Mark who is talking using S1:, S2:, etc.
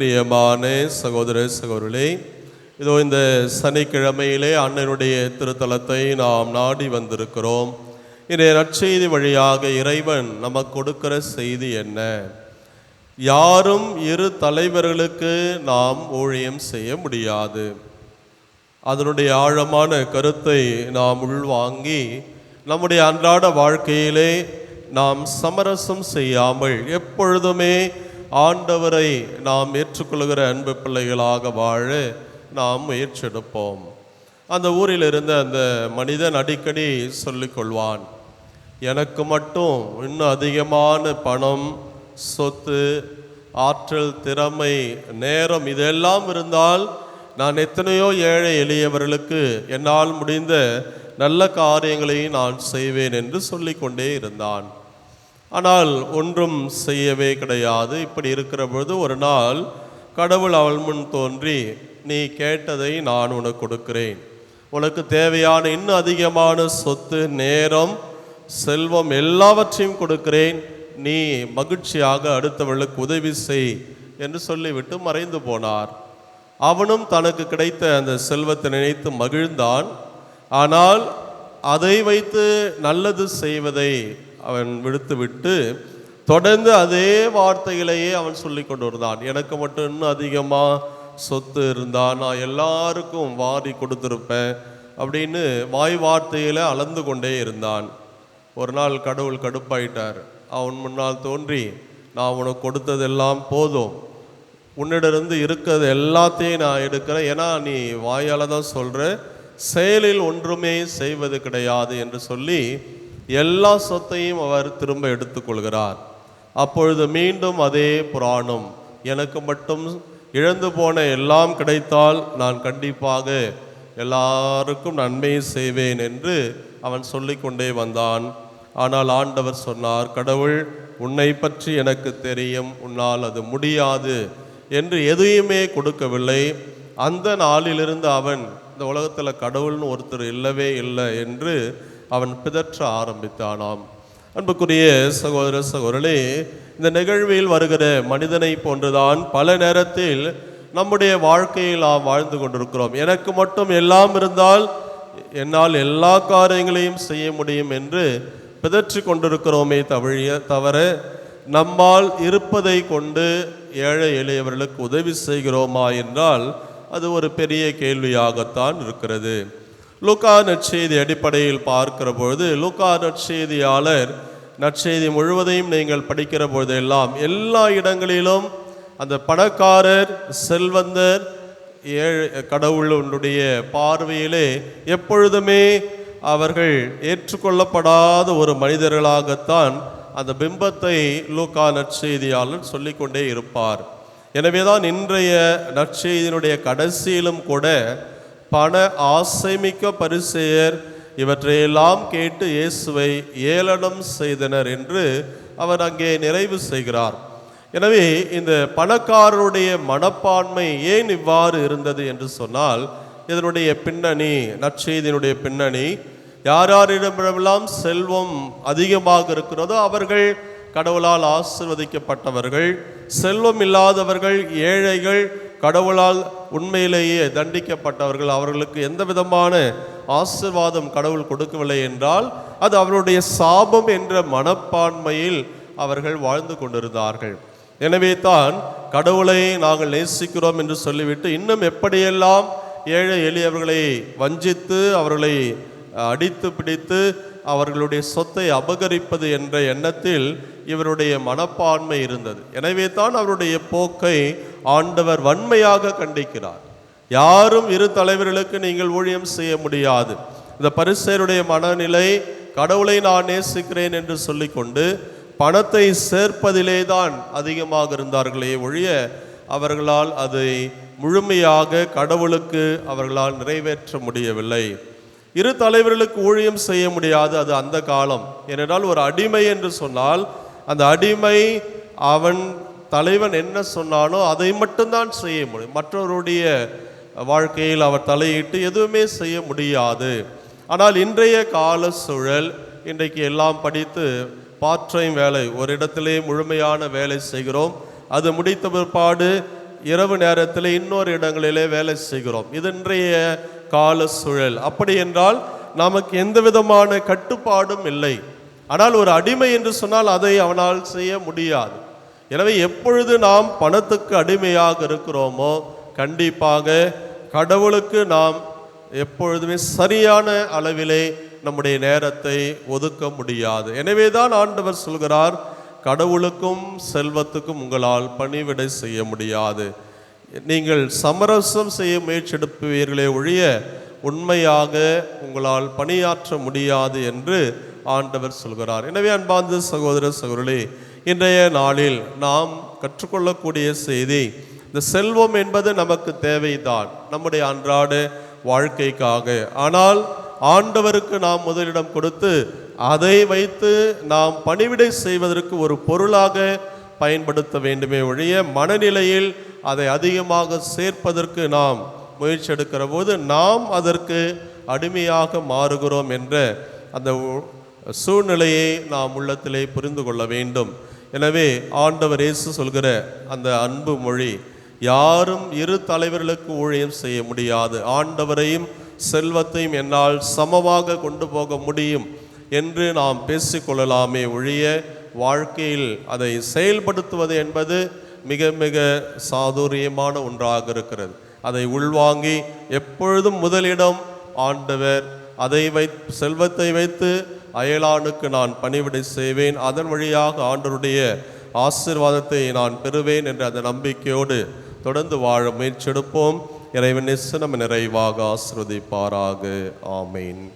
S1: பிரியமான சகோதர சகோதரே இதோ இந்த சனிக்கிழமையிலே அண்ணனுடைய திருத்தலத்தை நாம் நாடி வந்திருக்கிறோம். இன்றைய நற்செய்தி வழியாக இறைவன் நமக்கு கொடுக்கிற செய்தி என்ன? யாரும் இரு தலைவர்களுக்கு நாம் ஊழியம் செய்ய முடியாது. அதனுடைய ஆழமான கருத்தை நாம் உள்வாங்கி நம்முடைய அன்றாட வாழ்க்கையிலே நாம் சமரசம் செய்யாமல் எப்பொழுதுமே ஆண்டவரை நாம் ஏற்றுக்கொள்கிற அன்பு பிள்ளைகளாக வாழ நாம் முயற்சியெடுப்போம். அந்த ஊரில் இருந்த அந்த மனிதன் அடிக்கடி சொல்லிக் கொள்வான் எனக்கு மட்டும் இன்னும் அதிகமான பணம் சொத்து ஆற்றல் திறமை நேரம் இதெல்லாம் இருந்தால் நான் எத்தனையோ ஏழை எளியவர்களுக்கு என்னால் முடிந்த நல்ல காரியங்களை நான் செய்வேன் என்று சொல்லிக்கொண்டே இருந்தான். ஆனால் ஒன்றும் செய்யவே கிடையாது. இப்படி இருக்கிற பொழுது ஒரு நாள் கடவுள் அவள் முன் தோன்றி நீ கேட்டதை நான் உனக்கு கொடுக்கிறேன். உனக்கு தேவையான இன்னும் அதிகமான சொத்து நேரம் செல்வம் எல்லாவற்றையும் கொடுக்கிறேன். நீ மகிழ்ச்சியாக அடுத்தவளுக்கு உதவி செய் என்று சொல்லிவிட்டு மறைந்து போனார். அவனும் தனக்கு கிடைத்த அந்த செல்வத்தை நினைத்து மகிழ்ந்தான். ஆனால் அதை வைத்து நல்லது செய்வதை அவன் விடுத்துவிட்டு தொடர்ந்து அதே வார்த்தைகளையே அவன் சொல்லி கொண்டு வந்தான் எனக்கு மட்டும் இன்னும் அதிகமாக சொத்து இருந்தால் நான் எல்லாருக்கும் வாரி கொடுத்துருப்பேன் அப்படின்னு வாய் வார்த்தையில் அளந்து கொண்டே இருந்தான். ஒரு நாள் கடவுள் கடுப்பாயிட்டார். அவன் முன்னால் தோன்றி நான் உனக்கு கொடுத்ததெல்லாம் போதும். உன்னிடருந்து இருக்கிறது எல்லாத்தையும் நான் எடுக்கிறேன். ஏன்னா நீ வாயால் தான் சொல்கிற செயலில் ஒன்றுமே செய்வது கிடையாது என்று சொல்லி எல்லா சொத்தையும் அவர் திரும்ப எடுத்துக்கொள்கிறார். அப்பொழுது மீண்டும் அதே புராணம் எனக்கு மட்டும் இழந்து போன எல்லாம் கிடைத்தால் நான் கண்டிப்பாக எல்லாருக்கும் நன்மை செய்வேன் என்று அவன் சொல்லிக்கொண்டே வந்தான். ஆனால் ஆண்டவர் சொன்னார் கடவுள் உன்னை பற்றி எனக்கு தெரியும். உன்னால் அது முடியாது என்று எதையுமே கொடுக்கவில்லை. அந்த நாளிலிருந்து அவன் இந்த உலகத்தில் கடவுள்னு ஒருத்தர் இல்லவே இல்லை என்று அவன் பிதற்ற ஆரம்பித்தானாம். அன்புக்குரிய சகோதர சகோதரே இந்த நிகழ்வில் வருகிற மனிதனை போன்றுதான் பல நேரத்தில் நம்முடைய வாழ்க்கையில் நாம் வாழ்ந்து கொண்டிருக்கிறோம். எனக்கு மட்டும் எல்லாம் இருந்தால் என்னால் எல்லா காரியங்களையும் செய்ய முடியும் என்று பிதற்றி கொண்டிருக்கிறோமே தவழிய தவிர நம்மால் இருப்பதை கொண்டு ஏழை எளியவர்களுக்கு உதவி செய்கிறோமா என்றால் அது ஒரு பெரிய கேள்வியாகத்தான் இருக்கிறது. லூக்கா நற்செய்தி அடிப்படையில் பார்க்கிற பொழுது லூக்கா நற்செய்தியாளர் நற்செய்தி முழுவதையும் நீங்கள் படிக்கிற பொழுதெல்லாம் எல்லா இடங்களிலும் அந்த பணக்காரர் செல்வந்தர் ஏழை கடவுளுடைய பார்வையிலே எப்பொழுதுமே அவர்கள் ஏற்றுக்கொள்ளப்படாத ஒரு மனிதர்களாகத்தான் அந்த பிம்பத்தை லூக்கா நற்செய்தியாளர் சொல்லிக்கொண்டே இருப்பார். எனவேதான் இன்றைய நற்செய்தியினுடைய கடைசியிலும் கூட பண ஆசைமிக்க பரிசெயர் இவற்றையெல்லாம் கேட்டு இயேசுவை ஏளனம் செய்தனர் என்று அவர் அங்கே நிறைவு செய்கிறார். எனவே இந்த பணக்காரருடைய மனப்பான்மை ஏன் இவ்வாறு இருந்தது என்று சொன்னால் இதனுடைய பின்னணி நற்செய்தியினுடைய பின்னணி யார் யாரிடமெல்லாம் செல்வம் அதிகமாக இருக்கிறதோ அவர்கள் கடவுளால் ஆசிர்வதிக்கப்பட்டவர்கள் செல்வம் இல்லாதவர்கள் ஏழைகள் கடவுளால் உண்மையிலேயே தண்டிக்கப்பட்டவர்கள் அவர்களுக்கு எந்த விதமான ஆசிர்வாதம் கடவுள் கொடுக்கவில்லை என்றால் அது அவருடைய சாபம் என்ற மனப்பான்மையில் அவர்கள் வாழ்ந்து கொண்டிருந்தார்கள். எனவே தான் கடவுளை நாங்கள் நேசிக்கிறோம் என்று சொல்லிவிட்டு இன்னும் எப்படியெல்லாம் ஏழை எளியவர்களை வஞ்சித்து அவர்களை அடித்து பிடித்து அவர்களுடைய சொத்தை அபகரிப்பது என்ற எண்ணத்தில் இவருடைய மனப்பான்மை இருந்தது. எனவே தான் அவருடைய போக்கை ஆண்டவர் வன்மையாக கண்டிக்கிறார். யாரும் இரு தலைவர்களுக்கு நீங்கள் ஊழியம் செய்ய முடியாது. இந்த பரிசேருடைய மனநிலை கடவுளை நான் நேசிக்கிறேன் என்று சொல்லிக்கொண்டு பணத்தை சேர்ப்பதிலே தான் அதிகமாக இருந்தார்களே ஒழிய அவர்களால் அதை முழுமையாக கடவுளுக்கு அவர்களால் நிறைவேற்ற முடியவில்லை. இரு தலைவர்களுக்கு ஊழியம் செய்ய முடியாது அது அந்த காலம். ஏனென்றால் ஒரு அடிமை என்று சொன்னால் அந்த அடிமை அவன் தலைவன் என்ன சொன்னானோ அதை மட்டும்தான் செய்ய முடியும். மற்றவருடைய வாழ்க்கையில் அவர் தலையிட்டு எதுவுமே செய்ய முடியாது. ஆனால் இன்றைய கால சூழல் இன்றைக்கு எல்லாம் படித்து பார்ட் டைம் வேலை ஒரு இடத்திலே முழுமையான வேலை செய்கிறோம். அது முடித்த பிற்பாடு இரவு நேரத்தில் இன்னொரு இடங்களிலே வேலை செய்கிறோம். இது இன்றைய கால சூழல் அப்படி என்றால் நமக்கு எந்த விதமான கட்டுப்பாடும் இல்லை. ஆனால் ஒரு அடிமை என்று சொன்னால் அதை அவனால் செய்ய முடியாது. எனவே எப்பொழுது நாம் பணத்துக்கு அடிமையாக இருக்கிறோமோ கண்டிப்பாக கடவுளுக்கு நாம் எப்பொழுதுமே சரியான அளவிலே நம்முடைய நேரத்தை ஒதுக்க முடியாது. எனவே தான் ஆண்டவர் சொல்கிறார் கடவுளுக்கும் செல்வத்துக்கும் உங்களால் பணிவிடை செய்ய முடியாது. நீங்கள் சமரசம் செய்ய முயற்சிடுப்பீர்களே ஒழிய உண்மையாக உங்களால் பணியாற்ற முடியாது என்று ஆண்டவர் சொல்கிறார். எனவே அன்பார்ந்த சகோதர சகோதரர்களே இன்றைய நாளில் நாம் கற்றுக்கொள்ளக்கூடிய செய்தி இந்த செல்வம் என்பது நமக்கு தேவைதான் நம்முடைய அன்றாட வாழ்க்கைக்காக. ஆனால் ஆண்டவருக்கு நாம் முதலிடம் கொடுத்து அதை வைத்து நாம் பணிவிடை செய்வதற்கு ஒரு பொருளாக பயன்படுத்த வேண்டுமே ஒழிய மனநிலையில் அதை அதிகமாக சேர்ப்பதற்கு நாம் முயற்சி எடுக்கிற போது நாம் அதற்கு அடிமையாக மாறுகிறோம் என்ற அந்த சூழ்நிலையை நாம் உள்ளத்திலே புரிந்து கொள்ள வேண்டும். எனவே ஆண்டவர் இயேசு சொல்கிற அந்த அன்பு மொழி யாரும் இரு தலைவர்களுக்கு ஊழியம் செய்ய முடியாது. ஆண்டவரையும் செல்வத்தையும் என்னால் சமமாக கொண்டு போக முடியும் என்று நாம் பேசிக்கொள்ளலாமே ஒழிய வாழ்க்கையில் அதை செயல்படுத்துவது என்பது மிக மிக சாதுரியமான ஒன்றாக இருக்கிறது. அதை உள்வாங்கி எப்பொழுதும் முதலிடம் ஆண்டவர். அதை வை செல்வத்தை வைத்து அயலானுக்கு நான் பணிவிடை செய்வேன். அதன் வழியாக ஆண்டவருடைய ஆசீர்வாதத்தை நான் பெறுவேன் என்ற அந்த நம்பிக்கையோடு தொடர்ந்து வாழ முயற்சியெடுப்போம் இறைவன் நிச்சயம் நிறைவாக ஆசிர்வதிப்பாராக. ஆமேன்.